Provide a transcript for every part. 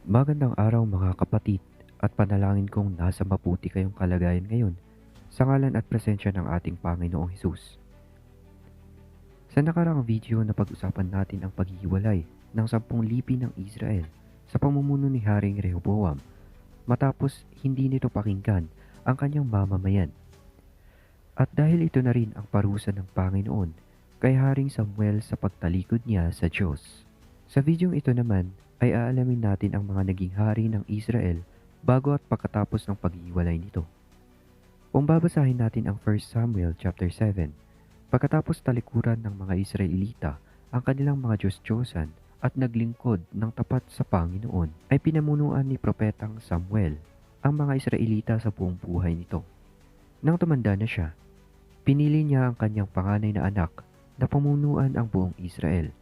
Magandang araw mga kapatid at panalangin kong nasa mabuti kayong kalagayan ngayon sa ngalan at presensya ng ating Panginoong Hesus. Sa nakarang video na pag-usapan natin ang paghihiwalay ng sampung lipi ng Israel sa pamumuno ni Haring Rehoboam matapos hindi nito pakinggan ang kanyang mamamayan. At dahil ito na rin ang parusa ng Panginoon kay Haring Samuel sa pagtalikod niya sa Diyos. Sa videong ito naman ay aalamin natin ang mga naging hari ng Israel bago at pagkatapos ng paghiwalay nito. Kung babasahin natin ang 1 Samuel chapter 7, pagkatapos talikuran ng mga Israelita ang kanilang mga Diyos-Diyosan at naglingkod ng tapat sa Panginoon, ay pinamunuan ni Propetang Samuel ang mga Israelita sa buong buhay nito. Nang tumanda na siya, pinili niya ang kanyang panganay na anak na pamunuan ang buong Israel.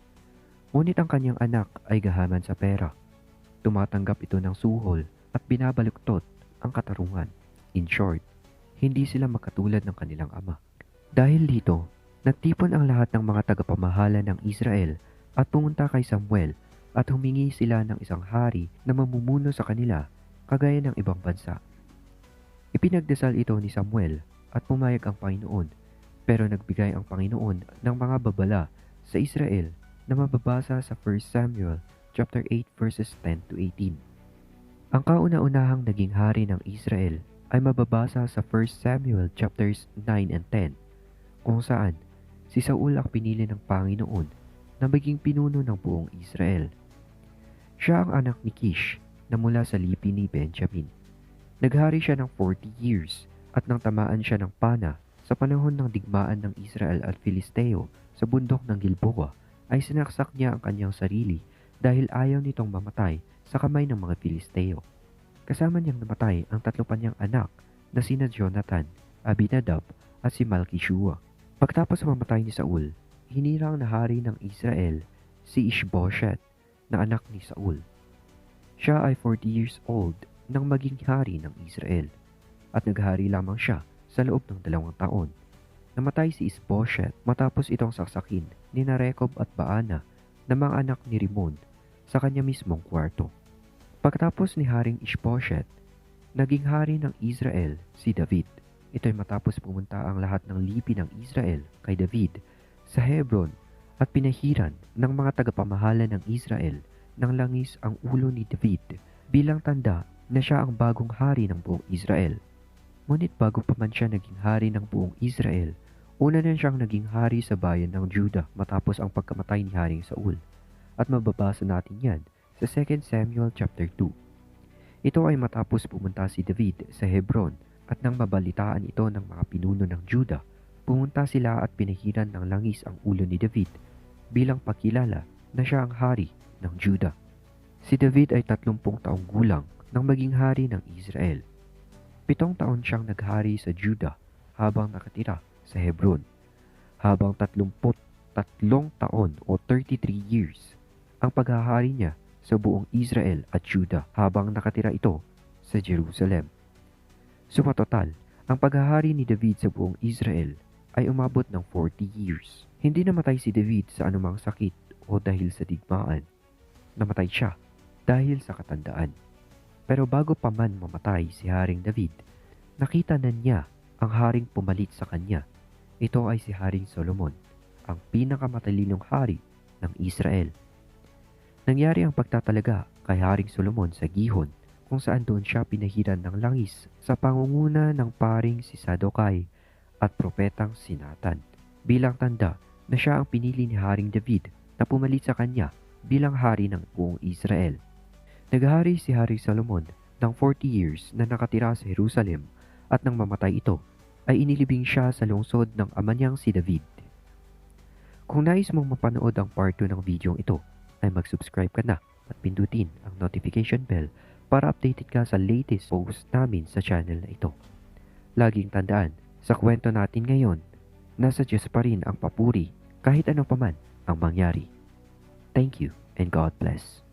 Ngunit ang kanyang anak ay gahaman sa pera. Tumatanggap ito ng suhol at binabaluktot ang katarungan. In short, hindi sila makatulad ng kanilang ama. Dahil dito, nagtipon ang lahat ng mga tagapamahala ng Israel at pumunta kay Samuel at humingi sila ng isang hari na mamumuno sa kanila kagaya ng ibang bansa. Ipinagdasal ito ni Samuel at pumayag ang Panginoon pero nagbigay ang Panginoon ng mga babala sa Israel na mababasa sa 1 Samuel chapter 8 verses 10 to 18. Ang kauna-unahang naging hari ng Israel ay mababasa sa 1 Samuel chapters 9 and 10 kung saan si Saul ang pinili ng Panginoon na maging pinuno ng buong Israel. Siya ang anak ni Kish na mula sa lipi ni Benjamin. Naghari siya ng 40 years at nang tamaan siya ng pana sa panahon ng digmaan ng Israel at Filisteo sa bundok ng Gilboa ay sinaksak niya ang kanyang sarili dahil ayaw nitong mamatay sa kamay ng mga Filisteo. Kasama niyang namatay ang tatlo pa niyang anak na sina Jonathan, Abinadab at si Malkishua. Pagtapos mamatay ni Saul, hinirang na hari ng Israel si Ishbosheth na anak ni Saul. Siya ay 40 years old nang maging hari ng Israel at naghari lamang siya sa loob ng dalawang taon. Namatay si Isbosheth matapos itong saksakin ni Narekob at Baana na mga anak ni Rimon sa kanya mismong kwarto. Pagkatapos ni Haring Ishbosheth, naging hari ng Israel si David. Ito'y matapos pumunta ang lahat ng lipi ng Israel kay David sa Hebron at pinahiran ng mga tagapamahala ng Israel ng langis ang ulo ni David bilang tanda na siya ang bagong hari ng buong Israel. Ngunit bago pa man siya naging hari ng buong Israel, una na siyang naging hari sa bayan ng Judah matapos ang pagkamatay ni Haring Saul. At mababasa natin yan sa 2 Samuel chapter 2. Ito ay matapos pumunta si David sa Hebron at nang mabalitaan ito ng mga pinuno ng Judah, pumunta sila at pinahiran ng langis ang ulo ni David bilang pakilala na siya ang hari ng Judah. Si David ay 30 taong gulang nang maging hari ng Israel Pitong taon siyang naghari sa Judah habang nakatira sa Hebron. Habang 33 taon o 33 years ang paghahari niya sa buong Israel at Judah habang nakatira ito sa Jerusalem. Sumatotal, ang paghahari ni David sa buong Israel ay umabot ng 40 years. Hindi namatay si David sa anumang sakit o dahil sa digmaan. Namatay siya dahil sa katandaan. Pero bago pa man mamatay si Haring David, nakita na niya ang haring pumalit sa kanya. Ito ay si Haring Solomon, ang pinakamatalinong hari ng Israel. Nangyari ang pagtatalaga kay Haring Solomon sa Gihon kung saan doon siya pinahiran ng langis sa pangunguna ng paring si Sadokay at propetang si Nathan bilang tanda na siya ang pinili ni Haring David na pumalit sa kanya bilang hari ng buong Israel. Naghari si Hari Solomon ng 40 years na nakatira sa Jerusalem at nang mamatay ito, ay inilibing siya sa lungsod ng ama niyang si David. Kung nais mong mapanood ang part 2 ng video ito, ay mag-subscribe ka na at pindutin ang notification bell para updated ka sa latest post namin sa channel na ito. Laging tandaan, sa kwento natin ngayon, nasa Diyos pa rin ang papuri kahit ano paman ang mangyari. Thank you and God bless.